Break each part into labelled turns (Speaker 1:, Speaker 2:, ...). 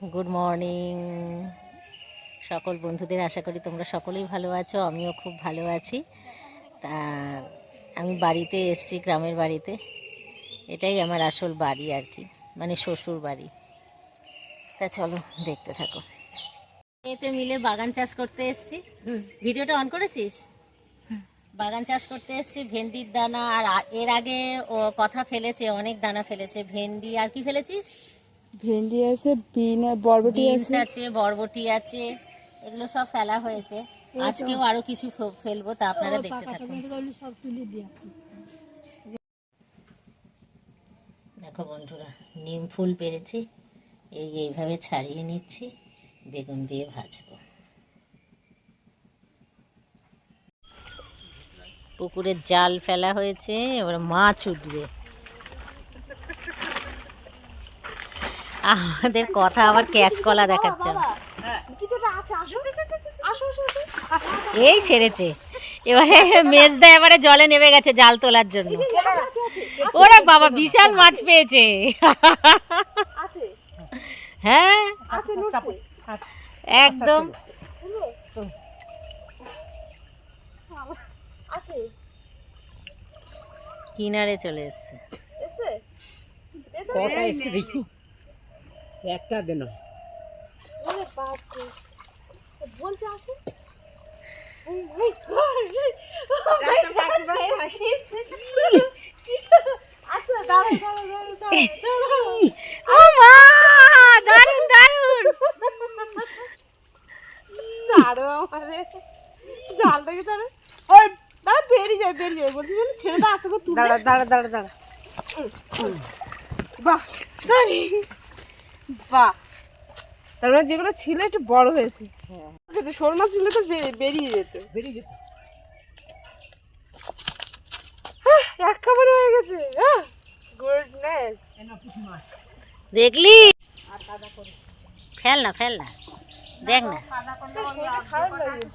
Speaker 1: Good morning সকল বন্ধুদের আশা করি তোমরা সকলেই ভালো আছো আমিও খুব ভালো আছি। তা আমি বাড়িতে এসছি গ্রামের বাড়িতে। এটাই আমার আসল বাড়ি আর কি মানে শ্বশুর বাড়ি। তা চলো দেখতে থাকো। এতে মিলে বাগান চাষ করতে এসছি। ভিডিওটা অন করেছিস? বাগান চাষ করতে এসছি ভেন্ডির দানা আর এর আগে ও কথা ফেলেছে অনেক দানা ফেলেছে ভেন্ডি আর কি ফেলেছিস?
Speaker 2: ভেন্ডি আছে বিন বরবটি
Speaker 1: বিনস
Speaker 2: আছে।
Speaker 1: আছে বরবটি আছে এগুলো সব ফেলা হয়েছে। আজকেও আরও কিছু ফেলব তা আপনারা দেখতে থাকুন। দেখো বন্ধুরা নিম ফুল পেরেছি এই এইভাবে ছাড়িয়ে নিচ্ছি বেগুন দিয়ে ভাজবো। পুকুরের জাল ফেলা হয়েছে এবার মাছ উঠবে। আমাদের কথা আবার ক্যাচ কলা দেখাচ্ছে। এই ছেড়েছে। এবারে মেজদা এবারে জলে নেমে গেছে জাল তোলার জন্য। ওরা বাবা, বিশাল মাছ পেয়েছে। হ্যাঁ? একদম। কিনারে চলে এসছে।
Speaker 3: কটা এসছে দেখি। একটা দেন।
Speaker 2: বলছে আছে? Oh my god. আচ্ছা জালটাকে ছাড়ো
Speaker 3: ওই
Speaker 2: দাঁড়া বেরিয়ে যায় বেরিয়ে যায় বলছি ছেড়ে দাও আস্তে
Speaker 3: দাঁড়া দাঁড়া দাঁড়া দাঁড়া।
Speaker 2: বাহ সরি বাহ। তার মানে যেগুলো ছিল একটু বড় হয়েছে। ঠিক আছে শোল মাছ ছিল তো বেরিয়ে- যেত।
Speaker 3: বেরিয়ে যেত।
Speaker 2: এক খাবার হয়ে গেছে। গুডনেস
Speaker 1: দেখলি? ফেল না ফেল না। দেখ না।
Speaker 2: খারাপ লাগে।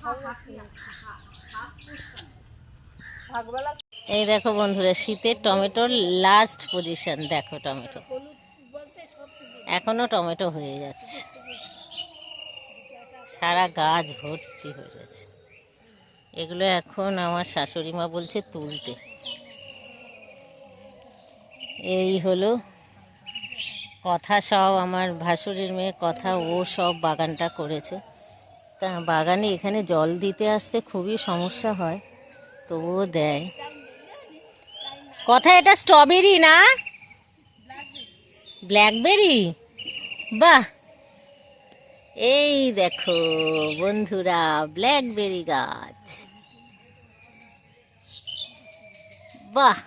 Speaker 2: ভাগবেলা
Speaker 1: এই দেখো বন্ধুরা শীতের টমেটোর লাস্ট পজিশন দেখো টমেটো। এখনও টমেটো হয়ে যাচ্ছে। সারা গাছ ভর্তি হয়ে গেছে। এগুলো এখন আমার শাশুড়ি মা বলছে তুলতে। এই হলো কথা সব আমার ভাসুরের মেয়ে, কথা ও সব বাগানটা করেছে। তা বাগানে এখানে জল দিতে আসতে খুবই সমস্যা হয়, তবুও দেয়। কথা এটা স্ট্রবেরি না? ব্ল্যাকবেরি বাহ। এই দেখো বন্ধুরা ব্ল্যাকবেরি গাছ। বাহ।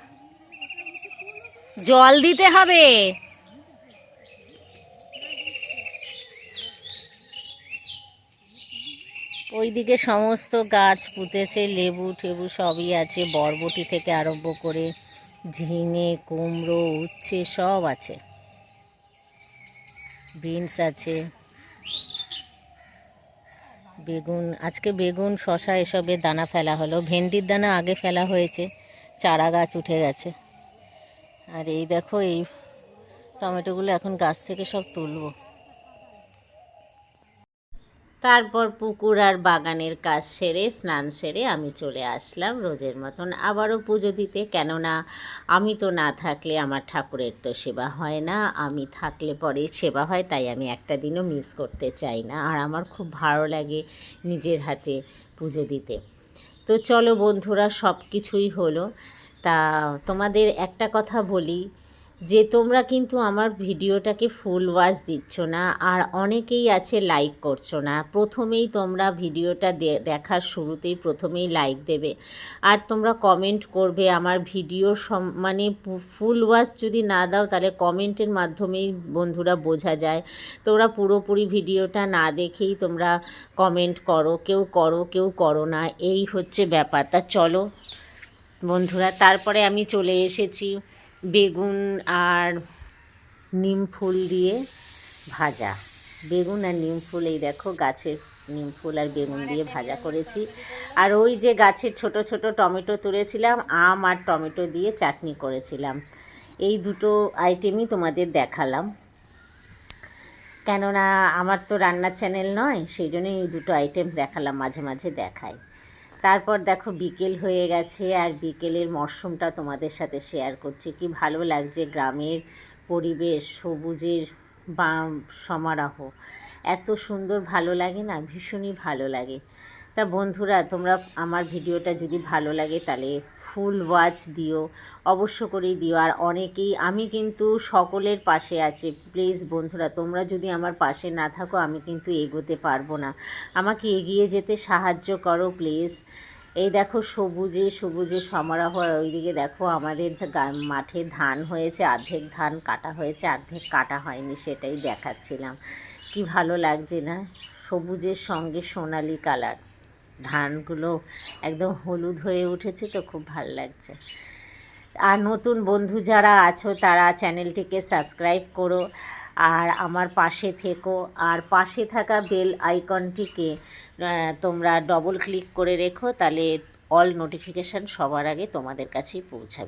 Speaker 1: জল দিতে হবে। ওইদিকে সমস্ত গাছ পুঁতেছে, লেবু টেবু সবই আছে, বরবটি থেকে আরম্ভ করে ঝিঙে, কুমড়ো, উচ্ছে সব আছে। বিনস আছে। বেগুন, আজকে বেগুন শশা এসবের দানা ফেলা হলো। ভেন্ডির দানা আগে ফেলা হয়েছে, চারা গাছ উঠে গেছে। আর এই দেখো, এই টমেটোগুলো এখন গাছ থেকে সব তুলবো। তারপর পুকুর আর বাগানের কাজ সেরে, স্নান সেরে আমি চলে আসলাম রোজের মতন আবারও পুজো দিতে। কেননা আমি তো না থাকলে আমার ঠাকুরের তো সেবা হয় না। আমি থাকলে পরে সেবা হয়, তাই আমি একটা দিনও মিস করতে চাই না। আর আমার খুব ভালো লাগে নিজের হাতে পুজো দিতে। তো চলো বন্ধুরা সব কিছুই হলো। তা তোমাদের একটা কথা বলি যে তোমরা কিন্তু আমার ভিডিওটাকে ফুল ওয়াচ দিচ্ছ না, আর অনেকেই আছে লাইক করছ না। প্রথমেই তোমরা ভিডিওটা দেখার শুরুতেই প্রথমেই লাইক দেবে। আর তোমরা কমেন্ট করবে আমার ভিডিও সম মানে ফুল ওয়াচ যদি না দাও, তাহলে কমেন্টের মাধ্যমেই বন্ধুরা বোঝা যায়। তোমরা পুরোপুরি ভিডিওটা না দেখেই তোমরা কমেন্ট করো, কেউ করো কেউ করো না, এই হচ্ছে ব্যাপার। তা চলো বন্ধুরা, তারপরে আমি চলে এসেছি। বেগুন আর নিম ফুল দিয়ে ভাজা। বেগুন আর নিম ফুল, এই দেখো গাছের নিম ফুল আর বেগুন দিয়ে ভাজা করেছি। আর ওই যে গাছের ছোট ছোট টমেটো তুলেছিলাম, আম আর টমেটো দিয়ে চাটনি করেছিলাম। এই দুটো আইটেমই তোমাদের দেখালাম। কেননা আমার তো রান্না চ্যানেল নয়, সেই জন্যই এই দুটো আইটেম দেখালাম, মাঝে মাঝে দেখাই। তারপর দেখো বিকেল হয়ে গেছে আর বিকেলের মরশুমটা তোমাদের সাথে শেয়ার করছি। কি ভালো লাগছে গ্রামের পরিবেশ, সবুজের বা সমারোহ। এত সুন্দর ভালো লাগে না? ভীষণই ভালো লাগে। তা বন্ধুরা, তোমরা আমার ভিডিওটা যদি ভালো লাগে তাহলে ফুল ওয়াচ দিও। অবশ্য করেই দিও। আর অনেকেই, আমি কিন্তু সকলের পাশে আছি। প্লিজ বন্ধুরা, তোমরা যদি আমার পাশে না থাকো, আমি কিন্তু এগোতে পারব না। আমাকে এগিয়ে যেতে সাহায্য করো প্লিজ এই দেখো সবুজে সবুজে সমারোহ ওইদিকে দেখো আমাদের মাঠে ধান হয়েছে, অর্ধেক ধান কাটা হয়েছে, অর্ধেক কাটা হয়নি, সেটাই দেখাচ্ছিলাম। কি ভালো লাগছে না? সবুজের সঙ্গে সোনালি কালার ধানগুলো একদম হলুদ হয়ে উঠেছে তো খুব ভালো লাগছে। আর নতুন বন্ধু যারা আছো, তারা চ্যানেলটিকে সাবস্ক্রাইব করো আর আমার পাশে থেকো। আর পাশে থাকা বেল আইকনটিকে তোমরা ডবল ক্লিক করে রেখো, তাহলে অল নোটিফিকেশান সবার আগে তোমাদের কাছেই পৌঁছাবে।